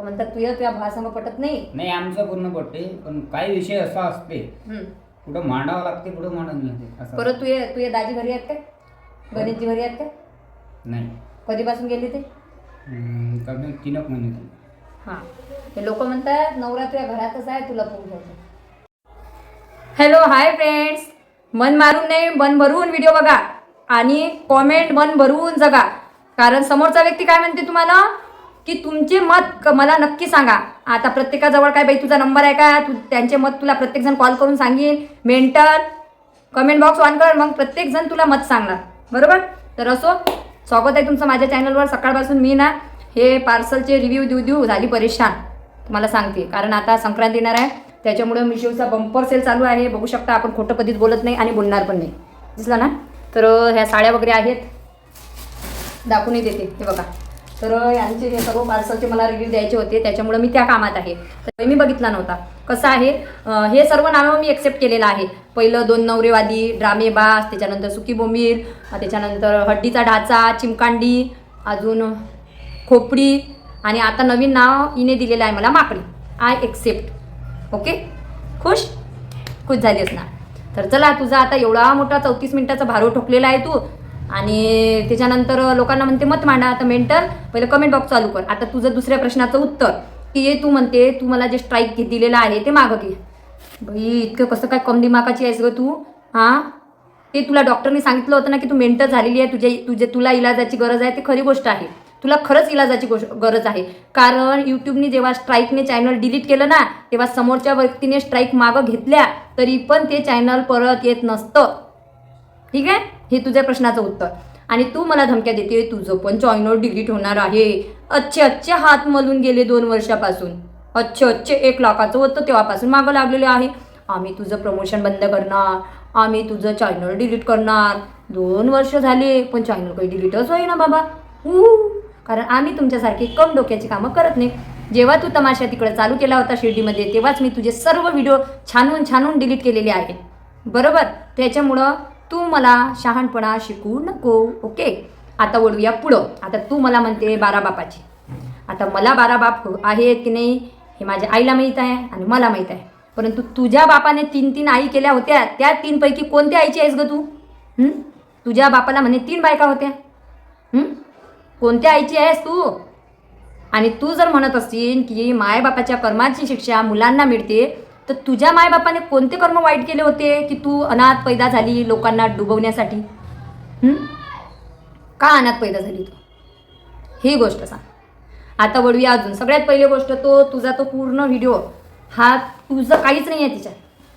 लोक म्हणतात तुझ्या तुझ्या भावासंग पटत नाही. नाही आमचं पूर्ण पडते पण काही विषय असा असते हम्म. कुठं मांडावं लागते कुठं मांडत नाही असं परत तुझे तुझे दाजी घरी आहेत काय गणेशजी घरी आहेत काय नाही. कधीपासून गेले ते? हम्म, कमी तीनक महिने झाले. हां. हे लोक म्हणतात नवरा तुझ्या घरातच आहे तुला पोहून घ्यायचं हॅलो हाय फ्रेंड्स मन मारून नाही मन भरून व्हिडिओ बघा. आणि कॉमेंट मन भरून जगा. कारण समोरचा व्यक्ती काय म्हणते तुम्हाला? की तुमचे मत क- मला नक्की सांगा. आता प्रत्येकाजवळ काय बाई तुझा नंबर आहे का? तू त्यांचे मत तुला प्रत्येकजण कॉल करून सांगेन मेंटर कमेंट बॉक्स ऑन कर मग प्रत्येकजण तुला मत सांगणार. बरोबर? तर असो. स्वागत आहे तुमचं माझ्या चॅनलवर सकाळपासून मी ना हे पार्सलचे रिव्ह्यू देऊ देऊ झाली परेशान. तुम्हाला सांगते. कारण आता संक्रांत येणार आहे. त्याच्यामुळे मिशोचा बंपर सेल चालू आहे. बघू शकता आपण खोटं कधीच बोलत नाही आणि बोलणार पण नाही. दिसला ना? तर ह्या साड्या वगैरे आहेत. दाखवूनही देते. हे बघा. तर यांचे हे सर्व पार्सलचे मला रिव्ह्यू द्यायचे होते. त्याच्यामुळे मी त्या कामात आहे. तर मी बघितला नव्हता. कसं आहे? हे सर्व नावं मी एक्सेप्ट केलेलं आहे. पहिलं दोन नवरेवादी ड्रामेबाज त्याच्यानंतर सुकी बोंबीर त्याच्यानंतर हड्डीचा ढाचा चिमकांडी अजून खोपडी आणि आता नवीन नाव हिने दिलेलं आहे मला माकडी. आय एक्सेप्ट ओके खुश? खुश झाली असणार. तर चला तुझा आता एवढा मोठा चौतीस मिनिटाचा भारव ठोकलेला आहे तू. आणि त्याच्यानंतर लोकांना म्हणते मत मांडा आता मेंटल पहिलं कमेंट बॉक्स चालू कर. आता तुझं दुसऱ्या प्रश्नाचं उत्तर की हे तू म्हणते तू मला जे स्ट्राईक दिलेलं आहे ते मागं घे. बाई इतकं कसं काय कम दिमागाची आहेस ग तू? हां? ते तुला डॉक्टरने सांगितलं होतं ना की तू मेंटल झालेली आहे तुझे तुझे तुला इलाजाची गरज आहे ते खरी गोष्ट आहे. तुला खरंच इलाजाची गोष्ट गरज आहे. कारण यूट्यूबने जेव्हा स्ट्राईकने चॅनल डिलीट केलं ना तेव्हा समोरच्या व्यक्तीने स्ट्राईक मागं घेतल्या तरी पण ते चॅनल परत येत नसतं. ठीक आहे? हे तुझ्या प्रश्नाचं उत्तर. आणि तू मला धमक्या देते तुझं पण चॅनल डिलीट होणार आहे. अच्छे अच्छे हात मलून गेले दोन वर्षापासून. अच्छे अच्छे एक लाखाचं होतं तेव्हापासून मागं लागलेलं आहे. आम्ही तुझं प्रमोशन बंद करणार. आम्ही तुझं चॅनल डिलीट करणार. दोन वर्ष झाले पण चॅनल काही डिलीटच होई ना बाबा. हू कारण आम्ही तुमच्यासारखी कम डोक्याची कामं करत नाही. जेव्हा तू तमाशा तिकडे चालू केला होता शिर्डीमध्ये तेव्हाच मी तुझे सर्व व्हिडिओ छानून छानून डिलीट केलेले आहे बरोबर? त्याच्यामुळं तू मला शहाणपणा शिकू नको ओके? आता वळूया पुढं. आता तू मला म्हणते बारा बापाची. आता मला बारा बाप आहेत की नाही हे माझ्या आईला माहीत आहे आणि मला माहीत आहे. परंतु तुझ्या बापाने तीन तीन आई केल्या होत्या त्या तीनपैकी कोणत्या आईची आहेस ग तू? तुझ्या बापाला म्हणे तीन बायका होत्या. कोणत्या आईची आहेस तू? आणि तू जर म्हणत असशील की मायबापाच्या कर्माची शिक्षा मुलांना मिळते तर तुझ्या मायबापाने कोणते कर्म वाईट केले होते की तू अनाथ पैदा झाली लोकांना डुबवण्यासाठी? का अनाथ पैदा झाली तू? ही गोष्ट सांग. आता वळूया अजून. सगळ्यात पहिली गोष्ट तो तुझा तो पूर्ण व्हिडिओ हा तुझं काहीच नाही आहे तिच्यात.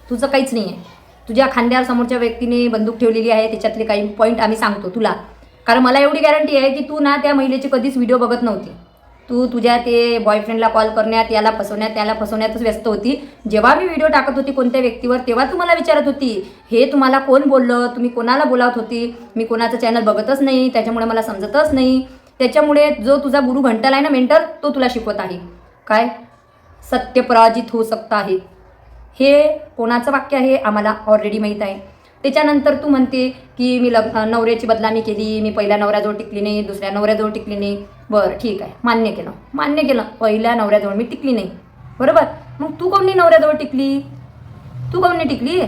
तुझं काहीच नाही आहे तुझ्या खांद्यावर समोरच्या व्यक्तीने बंदूक ठेवलेली आहे त्याच्यातले काही पॉईंट आम्ही सांगतो तुला. कारण मला एवढी गॅरंटी आहे की तू ना त्या महिलेची कधीच व्हिडिओ बघत नव्हती. तू तुझ्या ते बॉयफ्रेंडला कॉल करण्यात याला फसवण्यात त्याला फसवण्यातच व्यस्त होती. जेव्हा मी व्हिडिओ टाकत होती कोणत्या व्यक्तीवर तेव्हा तू मला विचारत होती हे तुम्हाला कोण बोललं? तुम्ही कोणाला बोलावत होती? मी कोणाचं चॅनल बघतच नाही त्याच्यामुळे मला समजतच नाही. त्याच्यामुळे जो तुझा गुरु घंटाला आहे ना मेंटर तो तुला शिकवत आहे. काय? सत्य पराजित होऊ शकता आहे. हे कोणाचं वाक्य आहे? आम्हाला ऑलरेडी माहीत आहे. त्याच्यानंतर तू म्हणते की मी लग नवऱ्याची बदनामी केली मी पहिल्या नवऱ्याजवळ टिकली नाही दुसऱ्या नवऱ्याजवळ टिकली नाही. बरं ठीक आहे. मान्य केलं. मान्य केलं. पहिल्या नवऱ्याजवळ मी टिकली नाही. बरोबर? मग तू कोण नाही नवऱ्याजवळ टिकली? तू काऊन नाही टिकली?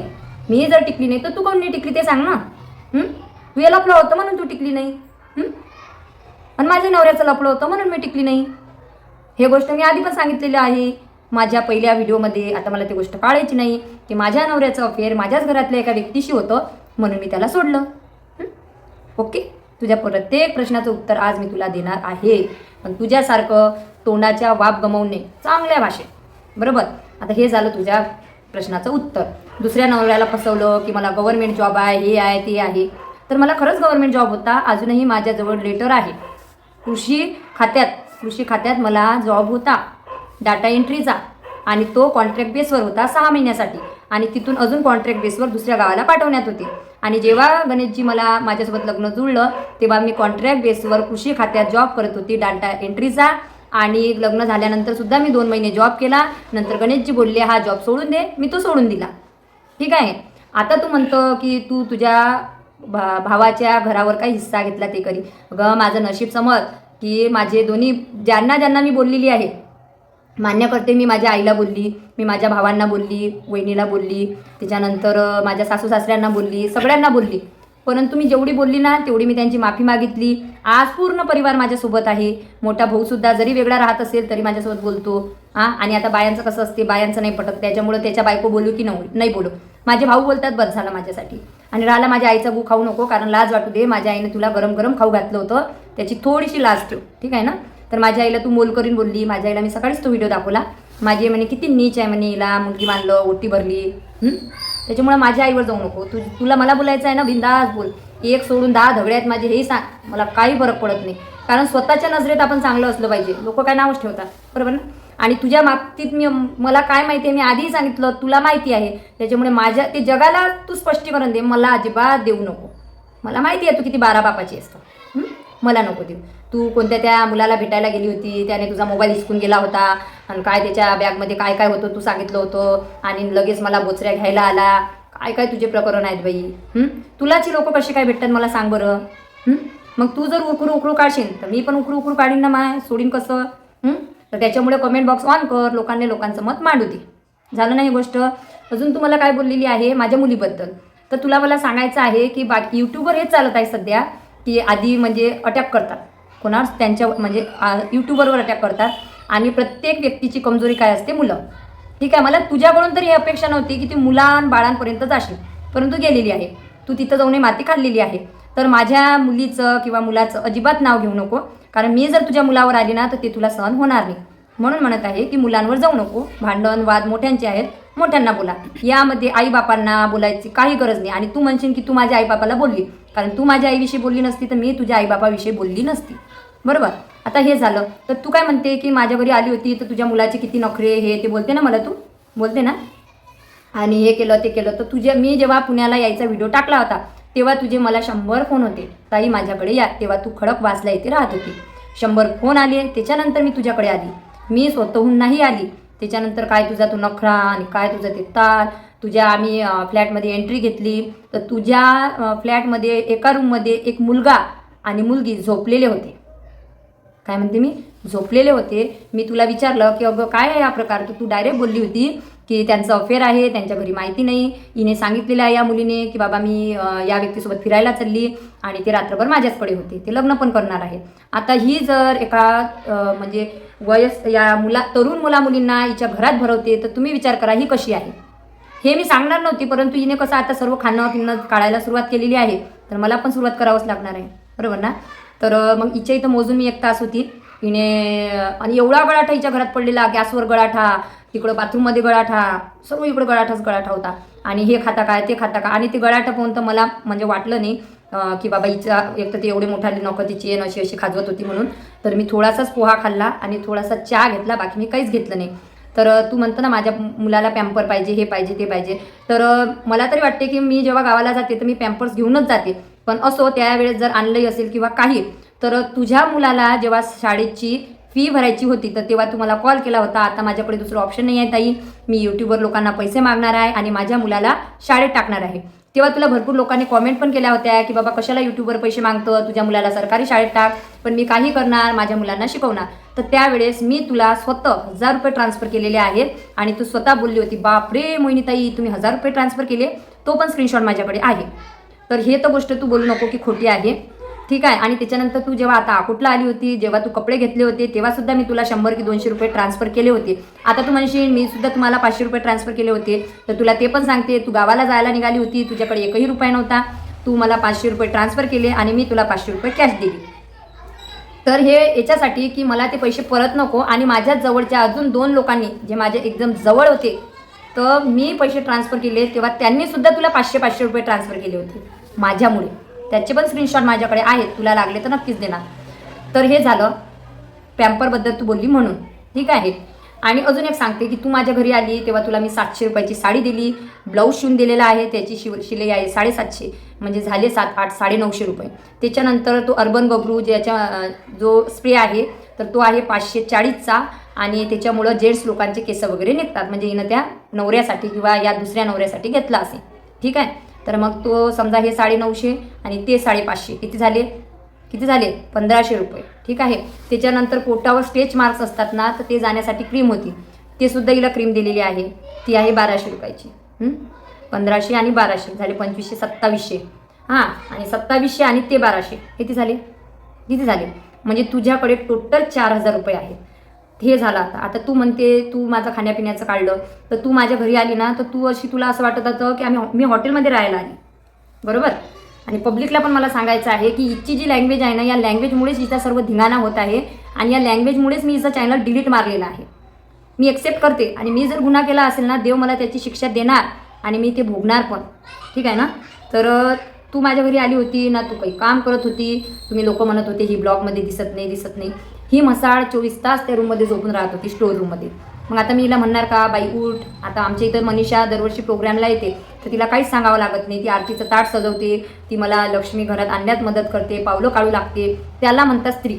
मी जर टिकली नाही तर तू काऊन नाही टिकली ते सांग ना. तू हे लपलं होतं म्हणून तू टिकली नाही. आणि माझ्या नवऱ्याचं लपलं होतं म्हणून मी टिकली नाही. हे गोष्ट मी आधी पण सांगितलेली आहे. माझ्या पहिल्या व्हिडिओमध्ये आता मला ती गोष्ट काढायची नाही की माझ्या नवऱ्याचं अफेअर माझ्याच घरातल्या एका व्यक्तीशी होतं म्हणून मी त्याला सोडलं. ओके? तुझ्या प्रत्येक प्रश्नाचं उत्तर आज मी तुला देणार आहे. पण तुझ्यासारखं तोंडाच्या वाप गमवणे चांगल्या भाषेत. बरोबर? आता हे झालं तुझ्या प्रश्नाचं उत्तर. दुसऱ्या नवऱ्याला फसवलं की मला गव्हर्नमेंट जॉब आहे हे आहे ते आहे. तर मला खरंच गव्हर्नमेंट जॉब होता. अजूनही माझ्याजवळ लेटर आहे. कृषी खात्यात कृषी खात्यात मला जॉब होता. डाटा एंट्रीचा आणि तो कॉन्ट्रॅक्ट बेसवर होता सहा महिन्यासाठी. आणि तिथून अजून कॉन्ट्रॅक्ट बेसवर दुसऱ्या गावाला पाठवण्यात होते. आणि जेव्हा गणेशजी मला माझ्यासोबत लग्न जुळलं तेव्हा मी कॉन्ट्रॅक्ट बेसवर कृषी खात्यात जॉब करत होती डाटा एंट्रीचा आणि लग्न झाल्यानंतर सुद्धा मी दोन महिने जॉब केला. नंतर गणेशजी बोलले हा जॉब सोडून दे. मी तो सोडून दिला. ठीक आहे? आता तू म्हणतो की तू तुझ्या भा भावाच्या घरावर काही हिस्सा घेतला ते करी. ग माझं नशीब समज की माझे दोन्ही ज्यांना ज्यांना मी बोललेली आहे मान्य करते मी माझ्या आईला बोलली मी माझ्या भावांना बोलली वहिनीला बोलली त्याच्यानंतर माझ्या सासू सासऱ्यांना बोलली सगळ्यांना बोलली. परंतु मी जेवढी बोलली ना तेवढी मी त्यांची माफी मागितली. आज पूर्ण परिवार माझ्यासोबत आहे. मोठा भाऊसुद्धा जरी वेगळा राहत असेल तरी माझ्यासोबत बोलतो. हां आणि आता बायांचं कसं असते बायांचं नाही पटत. त्याच्यामुळे त्याच्या बायको बोलू की नाही बोलू. माझे भाऊ बोलतात बस झालं माझ्यासाठी. आणि राहिला माझ्या आईचा गू खाऊ नको कारण लाज वाटू दे. माझ्या आईने तुला गरम गरम खाऊ घातलं होतं. त्याची थोडीशी लाज ठेव. ठीक आहे ना? तर माझ्या आईला तू मोल करून बोलली माझ्या आईला मी सकाळीच तो व्हिडिओ दाखवला. माझी म्हणे किती नीच आहे म्हणे हिला मुलगी मानलं ओटी भरली. त्याच्यामुळे माझ्या आईवर जाऊ नको. तू तुला मला बोलायचं आहे ना बिंदास बोल. एक सोडून दहा धगडे आहेत माझे हे सांग. मला काही फरक पडत नाही. कारण स्वतःच्या नजरेत आपण चांगलं असलं पाहिजे. लोक काय नावच ठेवतात. बरोबर ना? आणि तुझ्या बाबतीत मी मला काय माहिती आहे? मी आधीही सांगितलं तुला माहिती आहे. त्याच्यामुळे माझ्या ते जगाला तू स्पष्टीकरण दे. मला अजिबात देऊ नको. मला माहिती आहे तू किती बारा बापाची असतं मला नको देऊ. तू कोणत्या त्या मुलाला भेटायला गेली होती? त्याने तुझा मोबाईल हिसकून गेला होता. आणि काय त्याच्या बॅगमध्ये काय काय होतं तू सांगितलं होतं? आणि लगेच मला बोचऱ्या घ्यायला आला. काय काय तुझे प्रकरण आहेत बाई? तुलाची लोक कशी काय भेटतात मला सांग बरं? मग तू जर उकरू उकरू काढशील तर मी पण उकरू उकरू काढीन ना माय? सोडीन कसं? तर त्याच्यामुळे कमेंट बॉक्स ऑन कर. लोकांनी लोकांचं मत मांडू दे. झालं नाही गोष्ट? अजून तू मला काय बोललेली आहे? माझ्या मुलीबद्दल. तर तुला मला सांगायचं आहे की बाकी यूट्यूबवर हेच चालत आहे सध्या की आधी म्हणजे अटॅक करतात. कोणावर त्यांच्या म्हणजे यूट्यूबरवर अटॅक करतात. आणि प्रत्येक व्यक्तीची कमजोरी काय असते? मुलं. ठीक आहे मला तुझ्याकडून तरी ही अपेक्षा नव्हती की ती मुलां बाळांपर्यंत जाशील. परंतु गेलेली आहे. तू तिथं जाऊन माती खाल्लेली आहे. तर माझ्या मुलीचं किंवा मुलाचं अजिबात नाव घेऊ नको. कारण मी जर तुझ्या मुलावर आली ना तर ते तुला सहन होणार नाही. म्हणून म्हणत आहे की मुलांवर जाऊ नको. भांडण वाद मोठ्यांचे आहेत. मोठ्यांना बोला. यामध्ये आई बापांना बोलायची काही गरज नाही. आणि तू म्हणशील की तू माझ्या आईबापाला बोलली. कारण तू माझ्या आईविषयी बोलली नसती तर मी तुझ्या आईबापाविषयी बोलली नसती. बरोबर? आता हे झालं. तर तू काय म्हणते की माझ्या घरी आली होती तर तुझ्या मुलाचे किती नखरे हे ते बोलते ना मला तू? बोलते ना? आणि हे केलं ते केलं. तर तुझ्या मी जेव्हा पुण्याला यायचा व्हिडिओ टाकला होता तेव्हा तुझे मला शंभर फोन होते. ताई माझ्याकडे या. तेव्हा तू खडक वाचला येते राहत होती. शंभर फोन आले. त्याच्यानंतर मी तुझ्याकडे आली. मी स्वतःहून नाही आली. त्याच्यानंतर काय तुझा तू नखरा आणि काय तुझं ते ताल तुझ्या आम्ही फ्लॅटमध्ये एंट्री घेतली. तर तुझ्या फ्लॅटमध्ये एका रूममध्ये एक मुलगा आणि मुलगी झोपलेले होते. काय म्हणते मी? झोपलेले होते. मी तुला विचारलं की अगं काय आहे हा प्रकार? तर तू डायरेक्ट बोलली होती की त्यांचं अफेअर आहे त्यांच्या घरी माहिती नाही. हिने सांगितलेलं आहे या मुलीने की बाबा मी या व्यक्तीसोबत फिरायला चालली आणि ते रात्रभर माझ्याचकडे होते. ते लग्न पण करणार आहे आता ही जर एका म्हणजे वयस या मुला तरुण मुला मुलींना हिच्या घरात भरवते तर तुम्ही विचार करा ही कशी आहे? हे मी सांगणार नव्हती परंतु हिने कसं आता सर्व खाणं पिणं काढायला सुरुवात केलेली आहे. तर मला पण सुरुवात करावंच लागणार आहे. बरोबर ना? तर मग हिच्या इथं मोजून मी एक तास होती हिने आणि एवढा गळाठा हिच्या घरात पडलेला गॅसवर गळाठा तिकडं बाथरूममध्ये गळाठा सर्व इकडं गळाठाच गळाठा होता. आणि हे खाता काय ते खाता का आणि ते गळाठा पाहून तर मला म्हणजे वाटलं नाही की बाबा हिचा एक तर ते एवढे मोठाली नको तिची चेन अशी अशी खाजवत होती म्हणून. तर मी थोडासाच पोहा खाल्ला आणि थोडासा चहा घेतला बाकी मी काहीच घेतलं नाही. तर तू म्हणतो ना माझ्या मुलाला पॅम्पर पाहिजे हे पाहिजे ते पाहिजे. तर मला तरी वाटते की मी जेव्हा गावाला जाते तर मी पॅम्पर्स घेऊनच जाते. पण असो त्यावेळेस जर आणलंही असेल किंवा काही तर तुझ्या मुलाला जेव्हा शाळेची फी भरायची होती तर तेव्हा तुम्हाला कॉल केला होता आता माझ्याकडे दुसरं ऑप्शन नाही आहे ताई. मी यूट्यूबवर लोकांना पैसे मागणार आहे आणि माझ्या मुलाला शाळेत टाकणार आहे. तेव्हा तुला भरपूर लोकांनी कॉमेंट पण केल्या होत्या की बाबा कशाला यूट्यूबवर पैसे मागतो? तुझ्या मुलाला सरकारी शाळेत टाक. पण मी काही करणार माझ्या मुलांना शिकवणार. तर त्यावेळेस मी तुला स्वतः हजार रुपये ट्रान्सफर केलेले आहेत आणि तू स्वतः बोलली होती बापरे मोहिनीताई तुम्ही हजार रुपये ट्रान्सफर केले तो पण स्क्रीनशॉट माझ्याकडे आहे. तर हे तर गोष्ट तू बोलू नको की खोटी आहे. ठीक आहे? आणि त्याच्यानंतर तू जेव्हा आता अकोटला आली होती जेव्हा तू कपडे घेतले होते तेव्हा सुद्धा मी तुला शंभर की दोनशे रुपये ट्रान्सफर केले होते. आता तू म्हणशील मी सुद्धा तुम्हाला पाचशे रुपये ट्रान्सफर केले होते. तर तुला ते पण सांगते तू गावाला जायला निघाली होती तुझ्याकडे एकही रुपया नव्हता. तू मला पाचशे रुपये ट्रान्सफर केले आणि मी तुला पाचशे रुपये कॅश दिली. तर हे याच्यासाठी की मला ते पैसे परत नको आणि माझ्या जवळच्या अजून दोन लोकांनी जे माझे एकदम जवळ होते तर मी पैसे ट्रान्सफर केले तेव्हा त्यांनी सुद्धा तुला पाचशे पाचशे रुपये ट्रान्सफर केले होते माझ्यामुळे. त्याचे पण स्क्रीनशॉट माझ्याकडे आहेत तुला लागले तर नक्कीच देणार. तर हे झालं. पॅम्परबद्दल तू बोलली म्हणून. ठीक आहे? आणि अजून एक सांगते की तू माझ्या घरी आली तेव्हा तुला मी सातशे रुपयाची साडी दिली. ब्लाऊज शिवून दिलेला आहे त्याची शिव शिलाई आहे साडेसातशे म्हणजे झाले सात आठ साडेनऊशे रुपये. त्याच्यानंतर तो अर्बन गबरू ज्याच्या जो स्प्रे आहे तर तो आहे पाचशे चाळीसचा आणि त्याच्यामुळं जेंट्स लोकांचे केस वगैरे निघतात. म्हणजे हिनं त्या नवऱ्यासाठी किंवा या दुसऱ्या नवऱ्यासाठी घेतला असेल. ठीक आहे? तर मग तो समजा हे साडेनऊशे आणि ते साडेपाचशे. किती झाले? किती झाले? पंधराशे रुपये. ठीक आहे? त्याच्यानंतर पोटावर स्टेच मार्क्स असतात ना तर ते जाण्यासाठी क्रीम होती. ते सुद्धा हिला क्रीम दिलेली आहे. ती आहे बाराशे रुपयाची. पंधराशे आणि बाराशे. झाले पंचवीसशे सत्तावीसशे. हां आणि सत्तावीसशे आणि ते बाराशे. किती झाले? किती झाले? म्हणजे तुझ्याकडे टोटल चार हजार रुपये आहेत. हे झालं आता. आता तू म्हणते तू माझं खाण्यापिण्याचं काढलं. तर तू माझ्या घरी आली ना तर तू अशी तुला असं वाटत होतं की आम्ही मी हॉटेलमध्ये राहायला आली. बरोबर? आणि पब्लिकला पण मला सांगायचं आहे की हिची जी लँग्वेज आहे ना या लँग्वेजमुळेच हिचा सर्व धिंगाणा होत आहे आणि या लँग्वेजमुळेच मी इथं चॅनल डिलीट मारलेला आहे. मी एक्सेप्ट करते आणि मी जर गुन्हा केला असेल ना देव मला त्याची शिक्षा देणार आणि मी ते भोगणार पण. ठीक आहे ना? तर तू माझ्या घरी आली होती ना तू काही काम करत होती तुम्ही लोक म्हणत होते ही ब्लॉगमध्ये दिसत नाही दिसत नाही. ही म्हसाळ चोवीस तास त्या रूममध्ये झोपून राहत होती स्टोर रूममध्ये मग आता मी हिला म्हणणार का बाई उठ. आता आमच्या इथं मनीषा दरवर्षी प्रोग्रामला येते तर तिला काहीच सांगावं लागत नाही. ती आरतीचं ताट सजवते ती मला लक्ष्मी घरात आणण्यात मदत करते पावलं काढू लागते. त्याला म्हणतात स्त्री.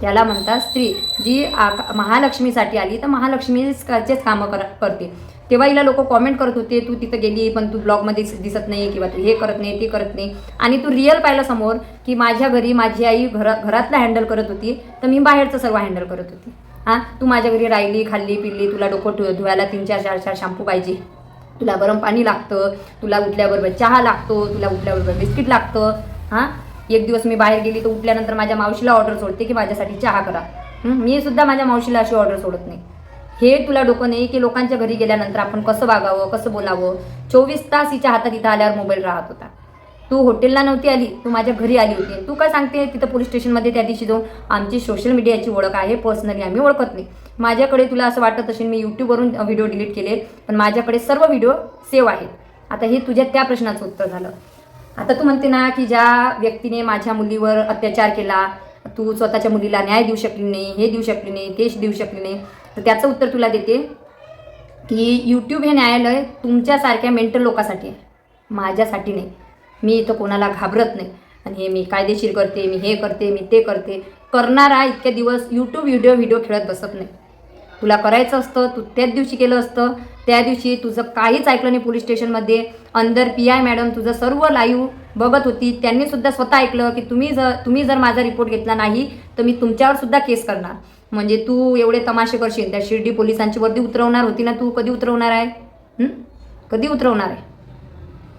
त्याला म्हणतात स्त्री जी आका महालक्ष्मीसाठी आली तर महालक्ष्मीचेच कामं कर करते. तेव्हा हिला लोक कॉमेंट करत होते तू तिथं गेली पण तू ब्लॉगमध्ये दिसत नाही किंवा तू हे करत नाही ते करत नाही. आणि तू रिअल पाहिलं समोर की माझ्या घरी माझी आई घरा घरातलं हँडल करत होती तर मी बाहेरचं सर्व हँडल करत होती. हां? तू माझ्या घरी राहिली खाल्ली पिल्ली तुला डोकं धु धुवायला तीन चार चार चार शॅम्पू पाहिजे. तुला गरम पाणी लागतं तुला उठल्याबरोबर चहा लागतो तुला उठल्याबरोबर बिस्किट लागतं हां? एक दिवस मी बाहेर गेली तर उठल्यानंतर माझ्या मावशीला ऑर्डर सोडते की माझ्यासाठी चहा करा. मी सुद्धा माझ्या मावशीला अशी ऑर्डर सोडत नाही. हे तुला डोकं नाही की लोकांच्या घरी गेल्यानंतर आपण कसं वागावं कसं बोलावं? चोवीस तास हिच्या हातात इथं आल्यावर मोबाईल राहत होता. तू हॉटेलला नव्हती आली तू माझ्या घरी आली होती. तू काय सांगते? तिथं पोलीस स्टेशनमध्ये त्या दिवशी जाऊन आमची सोशल मीडियाची ओळख आहे पर्सनली आम्ही ओळखत नाही. माझ्याकडे तुला असं वाटत असेल मी यूट्यूबवरून व्हिडिओ डिलीट केले पण माझ्याकडे सर्व व्हिडिओ सेव्ह आहेत. आता हे तुझ्या त्या प्रश्नाचं उत्तर झालं. आता तू म्हणते ना की ज्या व्यक्तीने माझ्या मुलीवर अत्याचार केला तू स्वतःच्या मुलीला न्याय देऊ शकली नाही हे देऊ शकली नाही ते देऊ शकली नाही तर त्याचं उत्तर तुला देते की यूट्यूब हे न्यायालय तुमच्यासारख्या मेंटल लोकांसाठी आहे. माझ्यासाठी नाही. मी इथं कोणाला घाबरत नाही. आणि हे मी कायदेशीर करते मी हे करते मी ते करते. करणारा इतके दिवस यूट्यूब व्हिडिओ व्हिडिओ खेळत बसत नाही. तुला करायचं असतं तू त्याच दिवशी केलं असतं. त्या दिवशी तुझं काहीच ऐकलं नाही पोलीस स्टेशनमध्ये. अंदर पी आय मॅडम तुझं सर्व लाईव्ह बघत होती. त्यांनी सुद्धा स्वतः ऐकलं की तुम्ही जर तुम्ही जर माझा रिपोर्ट घेतला नाही तर मी तुमच्यावर सुद्धा केस करणार. म्हणजे तू एवढे तमाशे करशील. त्या शिर्डी पोलिसांची वर्दी उतरवणार होती ना तू? कधी उतरवणार आहे? कधी उतरवणार आहे?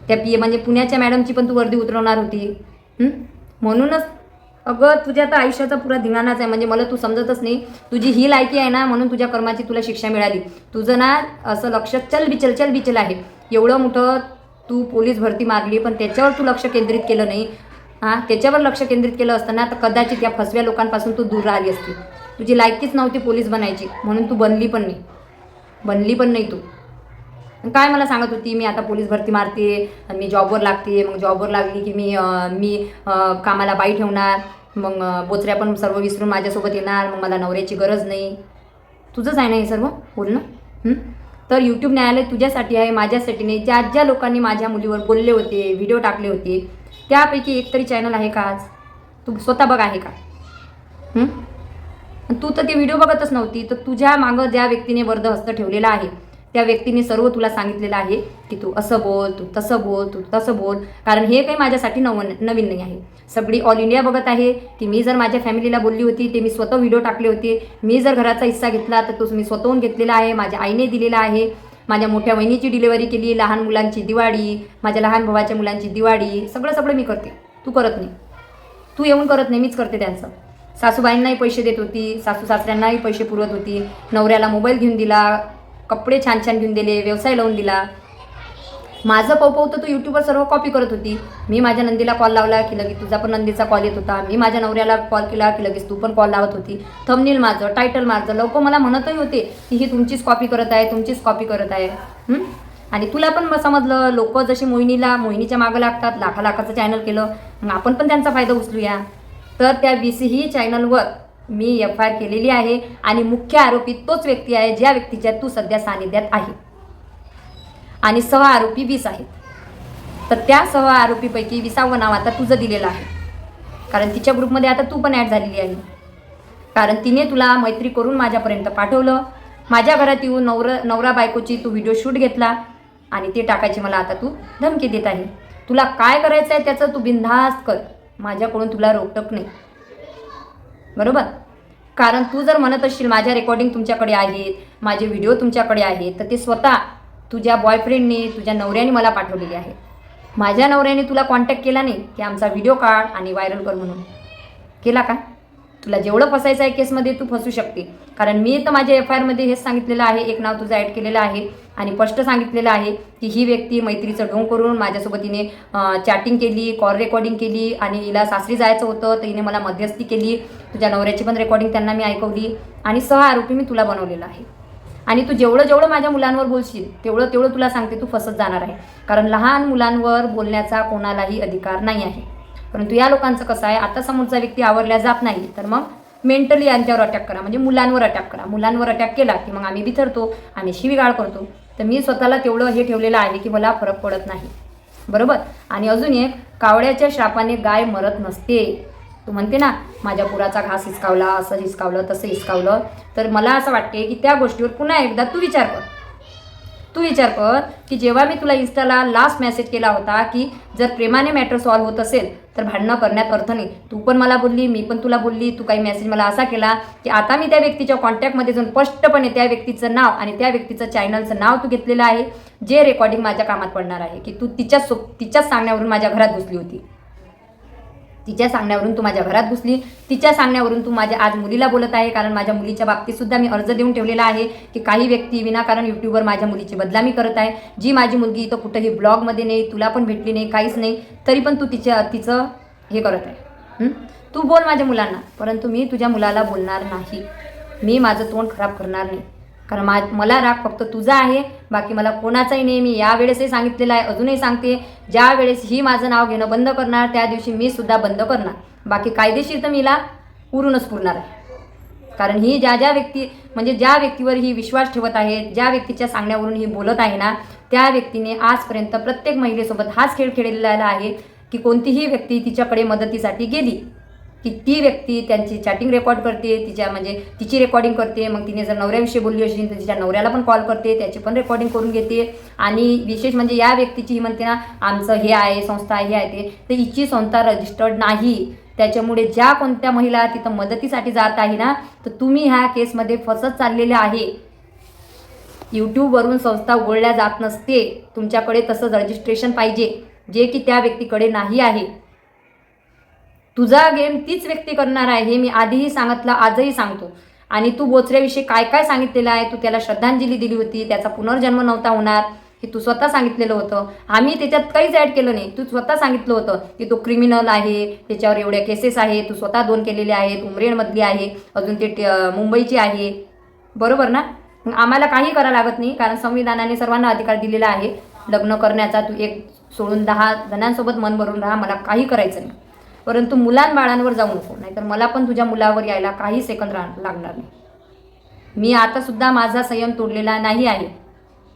त्या पी ए म्हणजे पुण्याच्या मॅडमची पण तू वर्दी उतरवणार होती. म्हणूनच अगं तुझ्या आता आयुष्याचा पुरा धिंगाणाच आहे. म्हणजे मला तू समजतच नाही. तुझी ही लायकी आहे ना म्हणून तुझ्या कर्माची तुला शिक्षा मिळाली. तुझं ना असं लक्ष चल बिचल चल बिचल आहे. एवढं मोठं तू पोलीस भरती मारली पण त्याच्यावर तू लक्ष केंद्रित केलं नाही. हां? त्याच्यावर लक्ष केंद्रित केलं असताना तर कदाचित या फसव्या लोकांपासून तू दूर राहिली असती. तुझी लायकीच नव्हती पोलीस बनायची. म्हणून तू बनली पण नाही. बनली पण नाही तू. काय मला सांगत होती मी आता पोलीस भरती मारते आणि मी जॉबवर लागते मग जॉबवर लागली की मी मी कामाला बाई ठेवणार मग बोचऱ्या पण सर्व विसरून माझ्यासोबत येणार मग मला नवऱ्याची गरज नाही. तुझंच आहे ना हे सर्व? बोलणं तर यूट्यूब न्यायालय तुझ्यासाठी आहे माझ्यासाठी नाही ज्या ज्या लोकांनी माझ्या मुलीवर बोलले होते व्हिडिओ टाकले होते त्यापैकी एक तरी चॅनल आहे का आज? तू स्वतः बघ आहे का? तू तर ते व्हिडिओ बघतच नव्हती तर तुझ्या मागं ज्या व्यक्तीने वर्ध हस्त ठेवलेला आहे त्या व्यक्तीने सर्व तुला सांगितलेलं आहे की तू असं बोल तू तसं बोल तू तसं बोल. कारण हे काही माझ्यासाठी नव नवीन नाही आहे. सगळी ऑल इंडिया बघत आहे की मी जर माझ्या फॅमिलीला बोलली होती ते मी स्वतः व्हिडिओ टाकले होते. मी जर घराचा हिस्सा घेतला तर तो मी स्वतःहून घेतलेला आहे माझ्या आईने दिलेला आहे. माझ्या मोठ्या वहिनीची डिलिव्हरी केली लहान मुलांची दिवाळी माझ्या लहान भावाच्या मुलांची दिवाळी. सगळं सगळं मी करते. तू करत नाही. तू येऊन करत नाही मीच करते त्यांचं. सासूबाईंनाही पैसे देत होती सासू सासऱ्यांनाही पैसे पुरवत होती. नवऱ्याला मोबाईल घेऊन दिला कपडे छान छान घेऊन दिले व्यवसाय लावून दिला. माझं पवपव तर तू यूट्यूबवर सर्व कॉपी करत होती. मी माझ्या नंदीला कॉल लावला की लगेच तुझा पण नंदीचा कॉल येत होता. मी माझ्या नवऱ्याला कॉल केला की लगेच तू पण कॉल लावत होती. थमनील माझं टायटल माझं लोक मला म्हणतही होते की ही तुमचीच कॉपी करत आहे तुमचीच कॉपी करत आहे. आणि तुला पण समजलं लोक जशी मोहिनीला मोहिनीच्या मागं लागतात लाखा लाखाचं चॅनल केलं मग आपण पण त्यांचा फायदा उचलूया. तर त्या बी सी ही चॅनलवर मी एफ आय आर केलेली आहे आणि मुख्य आरोपी तोच व्यक्ती आहे ज्या व्यक्तीच्या तू सध्या सानिध्यात आहे. आणि सहा आरोपी वीस आहेत. तर त्या सहा आरोपीपैकी विसावं नाव आता तुझं दिलेलं आहे. कारण तिच्या ग्रुपमध्ये आता तू पण ॲड झालेली आहे. कारण तिने तुला मैत्री करून माझ्यापर्यंत पाठवलं. माझ्या घरात येऊन नवर नवरा बायकोची तू व्हिडिओ शूट घेतला आणि ते टाकायची मला आता तू धमकी देत आहे. तुला काय करायचं आहे त्याचं तू बिनधास्त कर. माझ्याकडून तुला रोकटक नाही. बरोबर? कारण तू जर म्हणत असशील माझ्या रेकॉर्डिंग तुमच्याकडे आहेत माझे व्हिडिओ तुमच्याकडे आहेत तर ते स्वतः तुझ्या बॉयफ्रेंडने तुझ्या नवऱ्याने मला पाठवलेले आहे माझ्या नवऱ्याने तुला कॉन्टॅक्ट केला नाही की आमचा व्हिडिओ काढ आणि व्हायरल कर म्हणून. केला का? तुला जेवढं फसायचं आहे केसमध्ये तू फसू शकते. कारण मी तर माझ्या एफ आय आरमध्ये हेच सांगितलेलं आहे एक नाव तुझं ॲड केलेलं आहे. आणि स्पष्ट सांगितलेलं आहे की ही व्यक्ती मैत्रीचं ढोंग करून माझ्यासोबत हिने चॅटिंग केली कॉल रेकॉर्डिंग केली आणि हिला सासरी जायचं होतं तर हिने मला मध्यस्थी केली. तुझ्या नवऱ्याची पण रेकॉर्डिंग त्यांना मी ऐकवली. आणि सहा आरोपी मी तुला बनवलेला आहे. आणि तू जेवढं जेवढं माझ्या मुलांवर बोलशील तेवढं तेवढं तुला सांगते तू फसत जाणार आहे. कारण लहान मुलांवर बोलण्याचा कोणालाही अधिकार नाही आहे. परंतु या लोकांचं कसं आहे आता समोरचा व्यक्ती आवरल्या जात नाही तर मग मेंटली यांच्यावर अटॅक करा. म्हणजे मुलांवर अटॅक करा. मुलांवर अटॅक केला की मग आम्ही बिथरतो आम्ही शिवीगाळ करतो. तर मी स्वतःला तेवढं हे ठेवलेलं आहे की मला फरक पडत नाही. बरोबर? आणि अजून एक कावड्याच्या श्रापाने गाय मरत नसते. तू म्हणते ना माझ्या पुराचा घास हिसकावला असं हिसकावलं तसं हिसकावलं. तर मला असं वाटते की त्या गोष्टीवर पुन्हा एकदा तू विचार कर. तू विचार कर की जेव्हा मी तुला इन्स्टाला लास्ट मेसेज केला होता की जर प्रेमाने मॅटर सॉल्व्ह होत असेल तर भांडणं करण्यात अर्थ नाही. तू पण मला बोलली मी पण तुला बोलली तू काही मेसेज मला असा केला की आता मी त्या व्यक्तीच्या कॉन्टॅक्टमध्ये जाऊन स्पष्टपणे त्या व्यक्तीचं नाव आणि त्या व्यक्तीचं चॅनलचं नाव तू घेतलेलं आहे जे रेकॉर्डिंग माझ्या कामात पडणार आहे की तू तिच्या सो तिच्याच सांगण्यावरून माझ्या घरात घुसली होती. तिच्या सांगण्यावरून तू माझ्या घरात घुसली. तिच्या सांगण्यावरून तू माझ्या आज मुलीला बोलत आहे कारण माझ्या मुलीच्या बाबतीत सुद्धा मी अर्ज देऊन ठेवलेला आहे की काही व्यक्ती विनाकारण युट्यूबवर माझ्या मुलीची बदलामी करत आहे. जी माझी मुलगी इथं कुठंही ब्लॉगमध्ये नाही तुला पण भेटली नाही काहीच नाही तरी पण तू तिच्या तिचं हे करत आहे. तू बोल माझ्या मुलांना परंतु मी तुझ्या मुलाला बोलणार नाही. मी माझं तोंड खराब करणार नाही. कारण मा मला राग फक्त तुझा आहे. बाकी मला कोणाचाही नाही मी यावेळेसही सांगितलेलं आहे अजूनही सांगते. ज्या वेळेस ही माझं नाव घेणं बंद करणार त्या दिवशी मी सुद्धा बंद करणार. बाकी कायदेशीर तर मीला उरूनच पुरणार आहे. कारण ही ज्या ज्या व्यक्ती म्हणजे ज्या व्यक्तीवर ही विश्वास ठेवत आहे ज्या व्यक्तीच्या सांगण्यावरून ही बोलत आहे ना त्या व्यक्तीने आजपर्यंत प्रत्येक महिलेसोबत हाच खेळ खेळलेला आहे की कोणतीही व्यक्ती तिच्याकडे मदतीसाठी गेली. की ती व्यक्ती त्यांची चॅटिंग रेकॉर्ड करते तिच्या म्हणजे तिची रेकॉर्डिंग करते मग तिने जर नवऱ्याविषयी बोलली असेल तर तिच्या नवऱ्याला पण कॉल करते त्याची पण रेकॉर्डिंग करून घेते. आणि विशेष म्हणजे या व्यक्तीची ही म्हणते ना आमचं हे आहे संस्था आहे हे आहे ते तर हिची संस्था रजिस्टर्ड नाही. त्याच्यामुळे ज्या कोणत्या महिला तिथं मदतीसाठी जात आहे ना तर तुम्ही ह्या केसमध्ये फसत चाललेले आहे. यूट्यूबवरून संस्था उघडल्या जात नसते. तुमच्याकडे तसंच रजिस्ट्रेशन पाहिजे जे की त्या व्यक्तीकडे नाही आहे. तुझा गेम तीच व्यक्ती करणार आहे हे मी आधीही सांगितलं आजही सांगतो. आणि तू बोचऱ्याविषयी काय काय सांगितलेलं आहे तू त्याला श्रद्धांजली दिली होती त्याचा पुनर्जन्म नव्हता होणार हे तू स्वतः सांगितलेलं होतं. आम्ही त्याच्यात काहीच ॲड केलं नाही. तू स्वतः सांगितलं होतं की तो क्रिमिनल आहे त्याच्यावर एवढ्या केसेस आहे तू स्वतः दोन केलेले आहेत उमरेडमधली आहे अजून ते मुंबईची आहे. बरोबर ना? आम्हाला काही करावं लागत नाही कारण संविधानाने सर्वांना अधिकार दिलेला आहे. लग्न करण्याचा तू एक सोडून दहा जणांसोबत मन भरून राहा मला काही करायचं नाही. परंतु मुलांबाळांवर जाऊ नको नाहीतर मला पण तुझ्या मुलावर यायला काही सेकंद रा लागणार नाही. मी आतासुद्धा माझा संयम तोडलेला नाही आहे.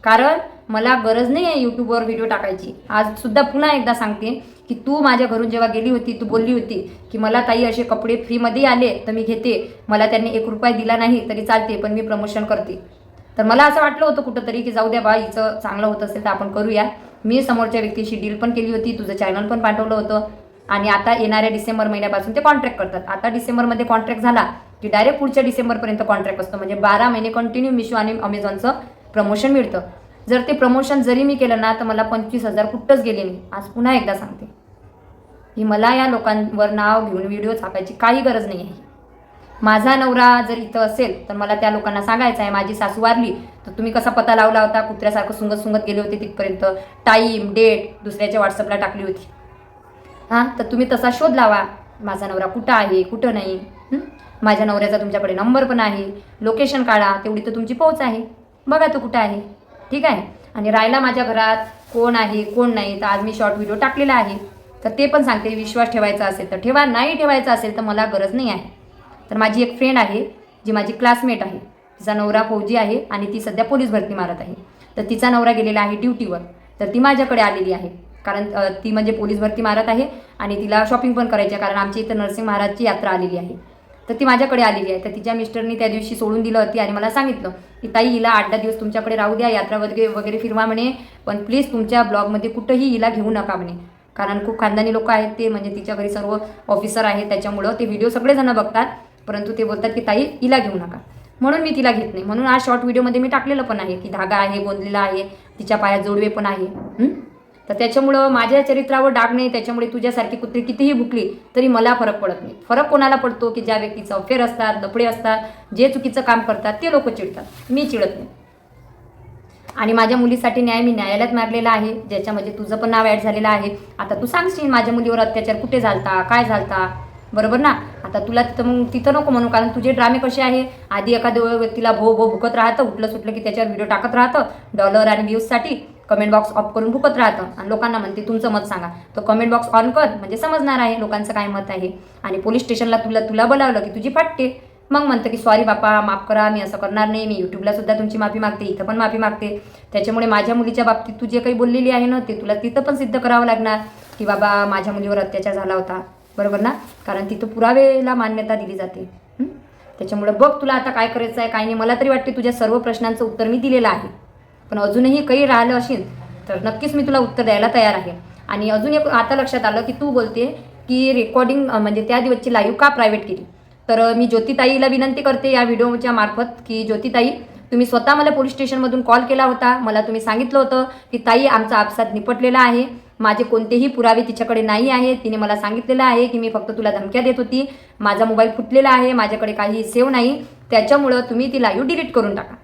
कारण मला गरज नाही आहे यूट्यूबवर व्हिडिओ टाकायची. आज सुद्धा पुन्हा एकदा सांगते की तू माझ्या घरून जेव्हा गेली होती तू बोलली होती की मला ताई असे कपडे फ्रीमध्ये आले तर मी घेते. मला त्यांनी एक रुपया दिला नाही तरी चालते पण मी प्रमोशन करते. तर मला असं वाटलं होतं कुठंतरी की जाऊ द्या बा हिचं चांगलं होत असेल तर आपण करूया. मी समोरच्या व्यक्तीशी डील पण केली होती तुझं चॅनल पण पाठवलं होतं. आणि आता येणाऱ्या डिसेंबर महिन्यापासून ते कॉन्ट्रॅक्ट करतात. आता डिसेंबरमध्ये कॉन्ट्रॅक्ट झाला की डायरेक्ट पुढच्या डिसेंबरपर्यंत कॉन्ट्रॅक्ट असतो. म्हणजे बारा महिने कंटिन्यू मिशो आणि अमेझॉनचं प्रमोशन मिळतं. जर ते प्रमोशन जरी मी केलं ना तर मला पंचवीस हजार कुठंच गेले नाही. आज पुन्हा एकदा सांगते. की मला या लोकांवर नाव घेऊन व्हिडिओ छापायची काही गरज नाही आहे. माझा नवरा जर इथं असेल तर मला त्या लोकांना सांगायचं आहे माझी सासू वारली तर तुम्ही कसा पत्ता लावला होता? कुत्र्यासारखं सुंगत सुंगत गेले होते तिथपर्यंत. टाईम डेट दुसऱ्याच्या व्हॉट्सअपला टाकली होती. हां? तर तुम्ही तसा शोध लावा. माझा नवरा कुठं आहे कुठं नाही? माझ्या नवऱ्याचा तुमच्याकडे नंबर पण आहे. लोकेशन काढा. तेवढी तर तुमची पोहोच आहे. बघा तो कुठं आहे. ठीक आहे? आणि राहिला माझ्या घरात कोण आहे कोण नाही तर आज मी शॉर्ट व्हिडिओ टाकलेला आहे. तर ते पण सांगते. विश्वास ठेवायचा असेल तर ठेवा. नाही ठेवायचा असेल तर मला गरज नाही आहे. तर माझी एक फ्रेंड आहे जी माझी क्लासमेट आहे. तिचा नवरा फौजी आहे आणि ती सध्या पोलीस भरती मारत आहे. तर तिचा नवरा गेलेला आहे ड्युटीवर तर ती माझ्याकडे आलेली आहे. कारण ती म्हणजे पोलीस भरती मारत आहे आणि तिला शॉपिंग पण करायची आहे कारण आमच्या इथं नरसिंह महाराजची यात्रा आलेली आहे. तर ती माझ्याकडे आलेली आहे. तर तिच्या मिस्टरनी त्या दिवशी सोडून दिलं होती आणि मला सांगितलं की ताई हिला आठ दहा दिवस तुमच्याकडे राहू द्या यात्रा वगैरे वगैरे फिरवा म्हणे पण प्लीज तुमच्या ब्लॉगमध्ये कुठंही हिला घेऊ नका म्हणे. कारण खूप खानदानी लोक आहेत ते म्हणजे तिच्या घरी सर्व ऑफिसर आहेत त्याच्यामुळं ते व्हिडिओ सगळेजण बघतात परंतु ते बोलतात की ताई हिला घेऊ नका. म्हणून मी तिला घेत नाही. म्हणून आज शॉर्ट व्हिडिओमध्ये मी टाकलेलं पण आहे की धागा आहे गोंदलेला आहे तिच्या पायात जोडवे पण आहे. हं? तर त्याच्यामुळं माझ्या चरित्रावर डाग नाही त्याच्यामुळे तुझ्यासारखी कुत्री कितीही भुकली तरी मला फरक पडत नाही. फरक कोणाला पडतो की ज्या व्यक्तीचं अफेअर असतात लफडे असतात जे चुकीचं काम करतात ते लोक चिडतात. मी चिडत नाही. आणि माझ्या मुलीसाठी न्याय मी न्यायालयात मागलेला आहे ज्याच्यामध्ये तुझं पण नाव ॲड झालेलं आहे. आता तू सांगशील माझ्या मुलीवर अत्याचार कुठे झालता काय झालता? बरोबर ना? आता तुला तिथं मग तिथं नको म्हणू कारण तुझे ड्रामे कसे आहे? आधी एखाद्या व्यक्तीला भो भो भुकत राहतं उठलं सुटलं की त्याच्यावर व्हिडिओ टाकत राहतं डॉलर आणि व्ह्यूजसाठी. कमेंट बॉक्स ऑफ करून भुकत राहतं आणि लोकांना म्हणते तुमचं मत सांगा. तो कमेंट बॉक्स ऑन कर म्हणजे समजणार आहे लोकांचं काय मत आहे. आणि पोलीस स्टेशनला तुला तुला बोलावलं की तुझी फाटते. मग म्हणतं की सॉरी बापा माफ करा मी असं करणार नाही. मी यूट्यूबला सुद्धा तुमची माफी मागते इथं पण माफी मागते. त्याच्यामुळे माझ्या मुलीच्या बाबतीत तू जे काही बोललेली आहे ना ते तुला तिथं पण सिद्ध करावं लागणार की बाबा माझ्या मुलीवर अत्याचार झाला होता. बरोबर ना? कारण तिथं पुरावेला मान्यता दिली जाते. त्याच्यामुळे बघ तुला आता काय करायचं आहे काय नाही. मला तरी वाटते तुझ्या सर्व प्रश्नांचं उत्तर मी दिलेलं आहे. पण अजूनही काही राहिलं असेल तर नक्कीच मी तुला उत्तर द्यायला तयार आहे. आणि अजून एक आता लक्षात आलं की तू बोलते की रेकॉर्डिंग म्हणजे त्या दिवसची लाईव्ह का प्रायव्हेट केली? तर मी ज्योतिताईला विनंती करते या व्हिडिओच्या मार्फत की ज्योतिताई तुम्ही स्वतः मला पोलीस स्टेशनमधून कॉल केला होता. मला तुम्ही सांगितलं होतं की ताई आमचा आपसात निपटलेला आहे. माझे कोणतेही पुरावे तिच्याकडे नाही आहे तिने मला सांगितलेलं आहे की मी फक्त तुला धमक्या देत होती. माझा मोबाईल फुटलेला आहे. माझ्याकडे काही सेव नाही. त्याच्यामुळं तुम्ही ती लाईव्ह डिलीट करून टाका.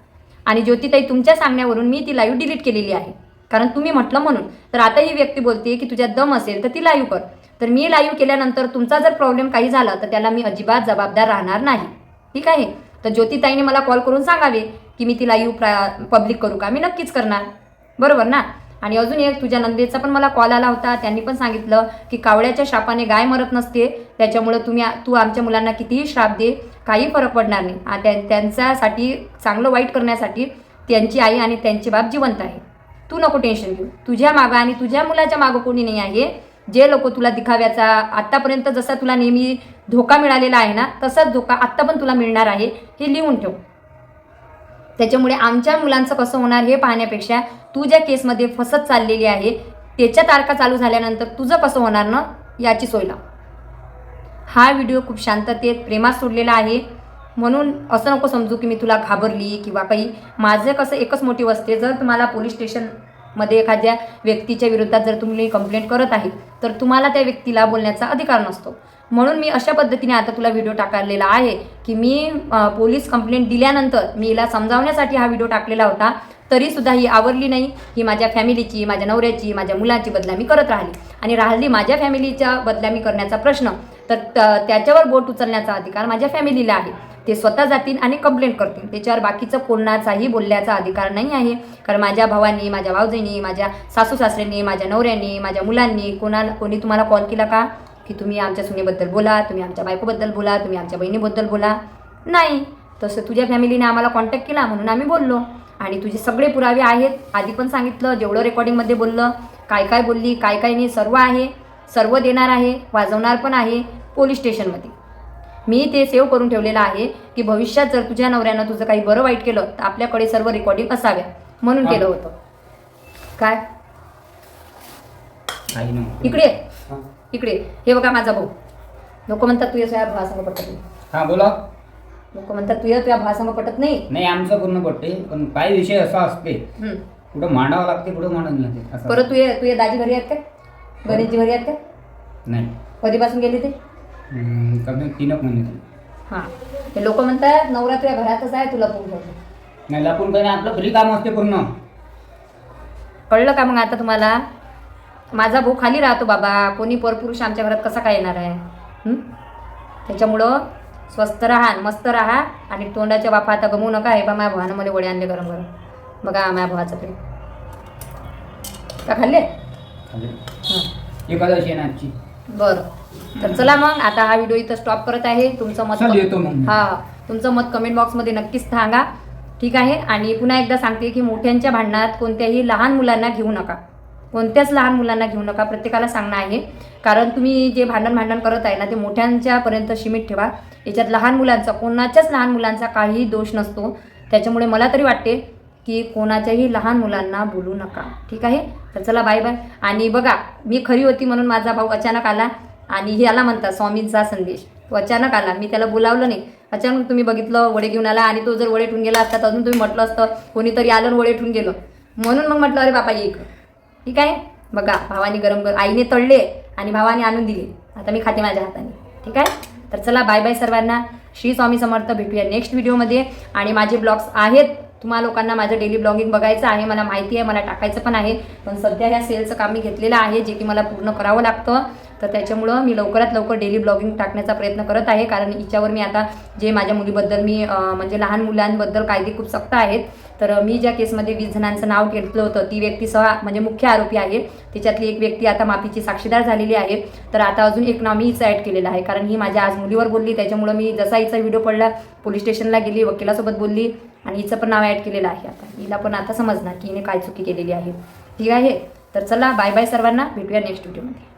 आणि ज्योतिताई तुमच्या सांगण्यावरून मी ती लाईव्ह डिलीट केलेली आहे. कारण तुम्ही म्हटलं म्हणून. तर आता ही व्यक्ती बोलते की तुझ्यात दम असेल तर ती लाईव्ह कर. तर मी लाईव्ह केल्यानंतर तुमचा जर प्रॉब्लेम काही झाला तर त्याला मी अजिबात जबाबदार राहणार नाही. ठीक आहे? तर ज्योतिताईने मला कॉल करून सांगावे की मी ती लाईव्ह प्रा पब्लिक करू का? मी नक्कीच करणार. बरोबर ना? आणि अजून एक तुझ्या नंदेचा पण मला कॉल आला होता. त्यांनी पण सांगितलं की कावळ्याच्या शापाने गाय मरत नसते. त्याच्यामुळं तुम्ही तू आमच्या मुलांना कितीही श्राप दे. काही फरक पडणार नाही. आणि त्या त्यांच्यासाठी चांगलं वाईट करण्यासाठी त्यांची आई आणि त्यांचे बाप जिवंत आहे. तू नको टेन्शन घेऊ. तुझ्या मागं आणि तुझ्या मुलाच्या मागं कोणी नाही आहे. जे लोक तुला दिखाव्याचा आत्तापर्यंत जसा तुला नेहमी धोका मिळालेला आहे ना तसाच धोका आत्ता पण तुला मिळणार आहे हे लिहून ठेव. त्याच्यामुळे आमच्या मुलांचं कसं होणार हे पाहण्यापेक्षा तू ज्या केसमध्ये फसत चाललेली आहे त्याच्या तारखा चालू झाल्यानंतर तुझं कसं होणार ना याची सोय लाव. हा व्हिडिओ खूप शांततेत प्रेमात सोडलेला आहे. म्हणून असं नको समजू की मी तुला घाबरली किंवा काही. माझं कसं एकच मोठी असते जर तुम्हाला पोलीस स्टेशनमध्ये एखाद्या व्यक्तीच्या विरोधात जर तुम्ही कंप्लेंट करत आहे तर तुम्हाला त्या व्यक्तीला बोलण्याचा अधिकार नसतो. म्हणून मी अशा पद्धतीने आता तुला व्हिडिओ टाकलेला आहे की मी पोलीस कंप्लेंट दिल्यानंतर मी हिला समजावण्यासाठी हा व्हिडिओ टाकलेला होता तरीसुद्धा ही आवरली नाही. ही माझ्या फॅमिलीची माझ्या नवऱ्याची माझ्या मुलांची बदलामी करत राहिली. आणि राहिली माझ्या फॅमिलीच्या बदलामी करण्याचा प्रश्न. तर त- त्याच्यावर बोट उचलण्याचा अधिकार माझ्या फॅमिलीला आहे. ते स्वतः जातील आणि कंप्लेंट करतील. त्याच्यावर बाकीचं कोणाचाही बोलण्याचा अधिकार नाही आहे. कारण माझ्या भावांनी माझ्या भावजाईंनी माझ्या सासू सासऱ्यांनी माझ्या नवऱ्यांनी माझ्या मुलांनी कोणाला कोणी तुम्हाला कॉल केला का? की तुम्ही आमच्या सुनेबद्दल बोला तुम्ही आमच्या बायकोबद्दल बोला तुम्ही आमच्या बहिणीबद्दल बोला? नाही. तसं तुझ्या फॅमिलीने आम्हाला कॉन्टॅक्ट केला म्हणून आम्ही बोललो. आणि तुझे सगळे पुरावे आहेत. आधी पण सांगितलं जेवढं रेकॉर्डिंगमध्ये बोललं काय काय बोलली काय काय नाही सर्व आहे. सर्व देणार आहे वाजवणार पण आहे. पोलीस स्टेशनमध्ये. मी ते सेव्ह करून ठेवलेलं आहे की भविष्यात जर तुझ्या नवऱ्यानं तुझं काही बरं वाईट केलं तर आपल्याकडे सर्व रेकॉर्डिंग असाव्या म्हणून केलं होतं. काय? इकडे. हा. इकडे हे बघा माझा भाऊ. लोक म्हणतात तुझ्या तुझ्या भावासंग पटत नाही. हा बोला. लोक म्हणतात तुझ्या तुझ्या भावासंग पटत नाही. नाही आमचं पूर्ण पडते पण काही विषय असा असते. कुठं मांडावं लागते कुठं मांडत नाही. परत तुझे तुझे दाजी घरी आहेत काय? गणेशजी घरी आहेत काय? नाही. कधीपासून गेले ते? कमी तीनक महिने. झाले. हां ते लोक म्हणतात नवरा तुझ्या घरातच आहे तुला ठेवतो नाही लपून काही नाही, आपलं फ्री काम असते पूर्ण. कळलं का मग आता तुम्हाला? माझा भाऊ खाली राहतो बाबा. कोणी परपुरुष आमच्या घरात कसा काय येणार आहे? हं? त्याच्यामुळं स्वस्त राहा मस्त राहा आणि तोंडाच्या बापा आता गमवू नका. हे बा माझ्या भावानं मला वडे आणले गरम गरम. बघा माझ्या भावाचं प्रेम. का खाल्ले? खाली. हं. एकादशी आहे ना आजची. बरं. तर चला मग आता हा व्हिडिओ इथं स्टॉप करत आहे. तुमचं मत चल येतो मग हा तुमचं मत कमेंट बॉक्समध्ये नक्कीच सांगा ठीक आहे? आणि पुन्हा एकदा सांगते की मोठ्यांच्या भांडणात कोणत्याही लहान मुलांना घेऊ नका. कोणत्याच लहान मुलांना घेऊ नका. प्रत्येकाला सांगणं आहे. कारण तुम्ही जे भांडण भांडण करत आहे ना ते मोठ्यांच्यापर्यंत सीमित ठेवा. याच्यात लहान मुलांचा कोणाच्याच लहान मुलांचा काही दोष नसतो. त्याच्यामुळे मला तरी वाटते की कोणाच्याही लहान मुलांना बोलू नका. ठीक आहे? तर चला बाय बाय आणि बघा मी खरी होती म्हणून माझा भाऊ अचानक आला आणि हे याला म्हणतात स्वामींचा संदेश. तो अचानक आला. मी त्याला बोलावलं नाही. अचानक तुम्ही बघितलं वडे घेऊन आला आणि तो जर वडे ठेवून गेला असता तर अजून तुम्ही म्हटलं असतं कोणीतरी आलं आणि वडे ठेवून गेलं. म्हणून मग म्हटलं अरे बापा एक. ठीक आहे? बघा भावाने गरम गरम आईने तळले आणि भावाने आणून दिले. आता मी खाते माझ्या हाताने. ठीक आहे? तर चला बाय बाय सर्वांना. श्री स्वामी समर्थ भेटूया नेक्स्ट व्हिडिओमध्ये आणि माझे ब्लॉग्स आहेत. तुम्हा लोकांना माझं डेली ब्लॉगिंग बघायचं आहे मला माहिती आहे मला टाकायचं पण आहे. पण सध्या ह्या सेलचं काम मी घेतलेलं आहे जे की मला पूर्ण करावं लागतं. तर त्याच्यामुळं मी लवकरात लवकर डेली ब्लॉगिंग टाकण्याचा प्रयत्न करत आहे. कारण हिच्यावर मी आता जे माझ्या मुलीबद्दल मी म्हणजे लहान मुलांबद्दल कायदे खूप सक्त आहेत. तर मी ज्या केसमध्ये वीस जणांचं नाव घेतलं होतं ती व्यक्ती सहा म्हणजे मुख्य आरोपी आहे. त्याच्यातली एक व्यक्ती आता माफीची साक्षीदार झालेली आहे. तर आता अजून एक नाव मी हिचं ॲड केलेलं आहे. कारण ही माझ्या आज मुलीवर बोलली त्याच्यामुळं मी जसा हिचा व्हिडिओ पडला पोलीस स्टेशनला गेली वकिलासोबत बोलली आणि हिचं पण नाव ॲड केलेलं आहे आता. हिला पण आता समजणार की हिने काय चुकी केलेली आहे. ठीक आहे? तर चला बाय बाय सर्वांना. भेटूया नेक्स्ट व्हिडिओमध्ये